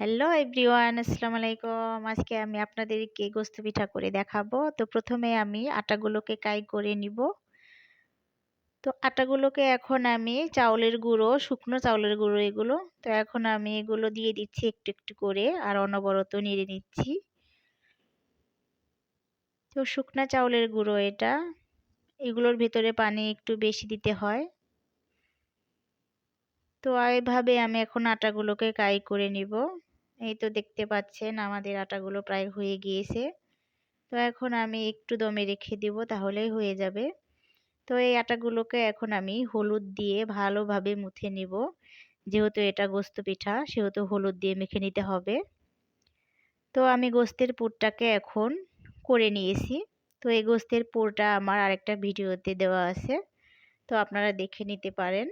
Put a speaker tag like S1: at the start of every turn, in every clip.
S1: Hello everyone, আসসালামু আলাইকুম। আজকে আমি আপনাদেরকে গোস্ত পিঠা করে দেখাবো। তো প্রথমে আমি আটাগুলোকে কাই করে নিব। তো আটাগুলোকে এখন আমি চাউলের গুঁড়ো, শুকনো চাউলের গুঁড়ো এগুলো। তো এখন আমি এগুলো দিয়ে দিচ্ছি একটু একটু করে আর অনবরত নেড়ে নিচ্ছি। তো শুকনা চাউলের গুঁড়ো এটা। এগুলোর ভিতরে পানি একটু বেশি দিতে হয়। তো এইভাবে আমি এখন আটাগুলোকে কাই করে নিব। এই তো দেখতে পাচ্ছেন আমাদের আটাগুলো প্রায় হয়ে গিয়েছে। তো এখন আমি একটু দমে রেখে দিব, তাহলেই হয়ে যাবে। তো এই আটাগুলোকে এখন আমি হলুদ দিয়ে ভালোভাবে মুথে নিব। যেহেতু এটা গোস্ত পিঠা, সেহেতু হলুদ দিয়ে মেখে নিতে হবে। তো আমি গোস্তের পুরটাকে এখন করে নিয়েছি। তো এই গোস্তের পুরটা আমার আরেকটা ভিডিওতে দেওয়া আছে। তো আপনারা দেখে নিতে পারেন।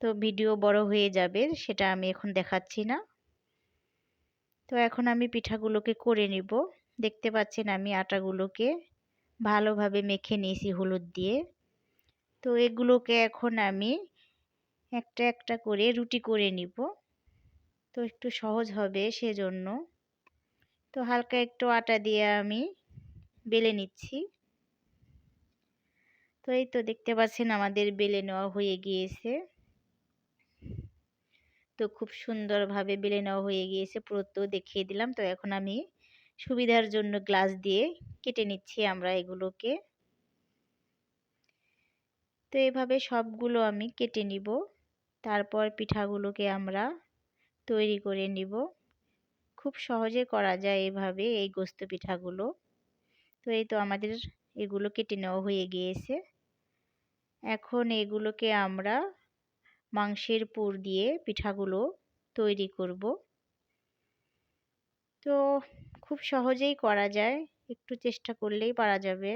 S1: তো ভিডিও বড় হয়ে যাবে, সেটা আমি এখন দেখাচ্ছি না। তো এখন আমি পিঠাগুলোকে করে নিব। দেখতে পাচ্ছেন আমি আটাগুলোকে ভালোভাবে মেখে নিয়েছি হলুদ দিয়ে। তো এগুলোকে এখন আমি একটা একটা করে রুটি করে নিব। তো একটু সহজ হবে সেজন্য। তো হালকা একটু আটা দিয়ে আমি বেলে নিচ্ছি। তো এই তো দেখতে পাচ্ছেন আমাদের বেলে নেওয়া হয়ে গিয়েছে। তো খুব সুন্দরভাবে বেলে নেওয়া হয়ে গিয়েছে। পুরো দেখিয়ে দিলাম। তো এখন আমি সুবিধার জন্য গ্লাস দিয়ে কেটে নিচ্ছি আমরা এগুলোকে। তো এভাবে সবগুলো আমি কেটে নিব। তারপর পিঠাগুলোকে আমরা তৈরি করে নিব। খুব সহজে করা যায় এভাবে এই গোস্ত পিঠাগুলো। তো এই তো আমাদের এগুলো কেটে নেওয়া হয়ে গিয়েছে। এখন এগুলোকে আমরা মাংসের পুর দিয়ে পিঠাগুলো তৈরি করব। তো খুব সহজেই করা যায়। একটু চেষ্টা করলেই পারা যাবে।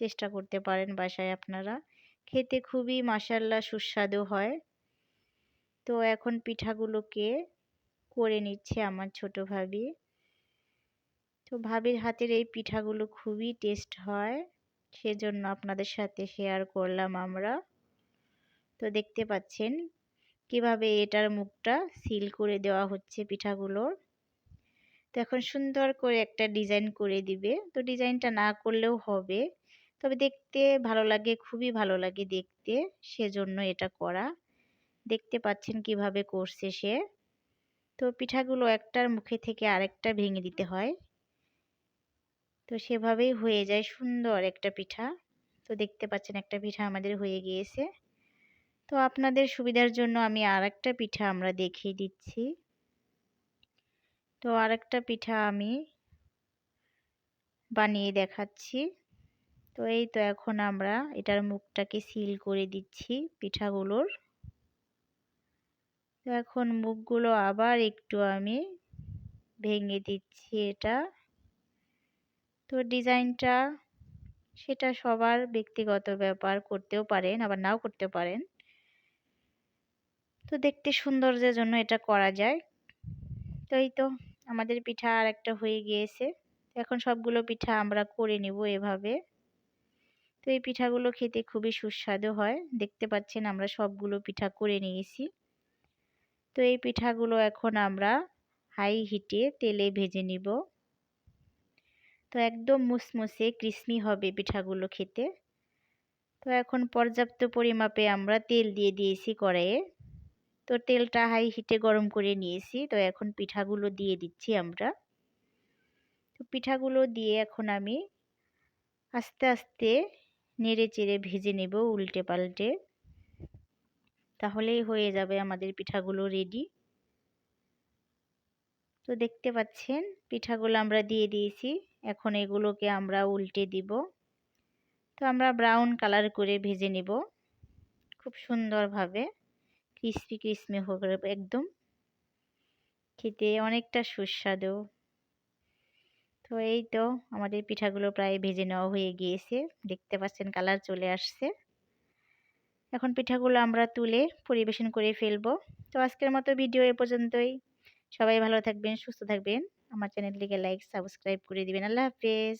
S1: চেষ্টা করতে পারেন বাসায় আপনারা। খেতে খুবই মাসাল্লা সুস্বাদু হয়। তো এখন পিঠাগুলোকে করে নিচ্ছে আমার ছোট ভাবি। তো ভাবির হাতের এই পিঠাগুলো খুবই টেস্ট হয়। সেজন্য আপনাদের সাথে শেয়ার করলাম আমরা। তো দেখতে পাচ্ছেন কীভাবে এটার মুখটা সিল করে দেওয়া হচ্ছে পিঠাগুলোর। তো এখন সুন্দর করে একটা ডিজাইন করে দিবে। তো ডিজাইনটা না করলেও হবে। তবে দেখতে ভালো লাগে, খুবই ভালো লাগে দেখতে। সেজন্য এটা করা। দেখতে পাচ্ছেন কীভাবে করছে সে। তো পিঠাগুলো একটার মুখে থেকে আরেকটা ভেঙে দিতে হয়। তো সেভাবেই হয়ে যায় সুন্দর একটা পিঠা। তো দেখতে পাচ্ছেন একটা পিঠা আমাদের হয়ে গিয়েছে। তো আপনাদের সুবিধার জন্য আমি আর একটা পিঠা আমরা দেখিয়ে দিচ্ছি। তো আর একটা পিঠা আমি বানিয়ে দেখাচ্ছি। তো এই তো এখন আমরা এটার মুখটাকে সিল করে দিচ্ছি পিঠাগুলোর। তো এখন মুখগুলো আবার একটু আমি ভেঙে দিচ্ছি এটা। তো ডিজাইনটা সেটা সবার ব্যক্তিগত ব্যাপার করতেও পারেন, আবার নাও করতে পারেন। তো দেখতে সৌন্দর্যের জন্য এটা করা যায়। তো এই তো আমাদের পিঠা আর একটা হয়ে গিয়েছে। এখন সবগুলো পিঠা আমরা করে নিব এভাবে। তো এই পিঠাগুলো খেতে খুবই সুস্বাদু হয়। দেখতে পাচ্ছেন আমরা সবগুলো পিঠা করে নিয়েছি। তো এই পিঠাগুলো এখন আমরা হাই হিটে তেলে ভেজে নিব। তো একদম মুসমুসে ক্রিসমি হবে পিঠাগুলো খেতে। তো এখন পর্যাপ্ত পরিমাপে আমরা তেল দিয়ে দিয়েছি কড়াইয়ে। তো তেলটা হাই হিটে গরম করে নিয়েছি। তো এখন পিঠাগুলো দিয়ে দিচ্ছি আমরা। তো পিঠাগুলো দিয়ে এখন আমি আস্তে আস্তে নেড়ে চেড়ে ভেজে নেব উল্টে পাল্টে। তাহলেই হয়ে যাবে আমাদের পিঠাগুলো রেডি তো দেখতে পাচ্ছেন, পিঠাগুলো আমরা দিয়ে দিয়েছি। এখন এগুলোকে আমরা উল্টে দিব। তো আমরা ব্রাউন কালার করে ভেজে নেব। খুব সুন্দরভাবে। ক্রিসপি ক্রিসপি হবে একদম। খেতে অনেকটা সুস্বাদু। তো এই তো আমাদের পিঠাগুলো প্রায় ভেজে নেওয়া হয়ে গিয়েছে। দেখতে পাচ্ছেন কালার চলে আসছে। এখন পিঠাগুলো আমরা তুলে পরিবেশন করে ফেলব। তো আজকের মতো ভিডিও এ পর্যন্তই। সবাই ভালো থাকবেন, সুস্থ থাকবেন। আমার চ্যানেলটিকে লাইক সাবস্ক্রাইব করে দিবেন। আল্লাহ হাফেজ।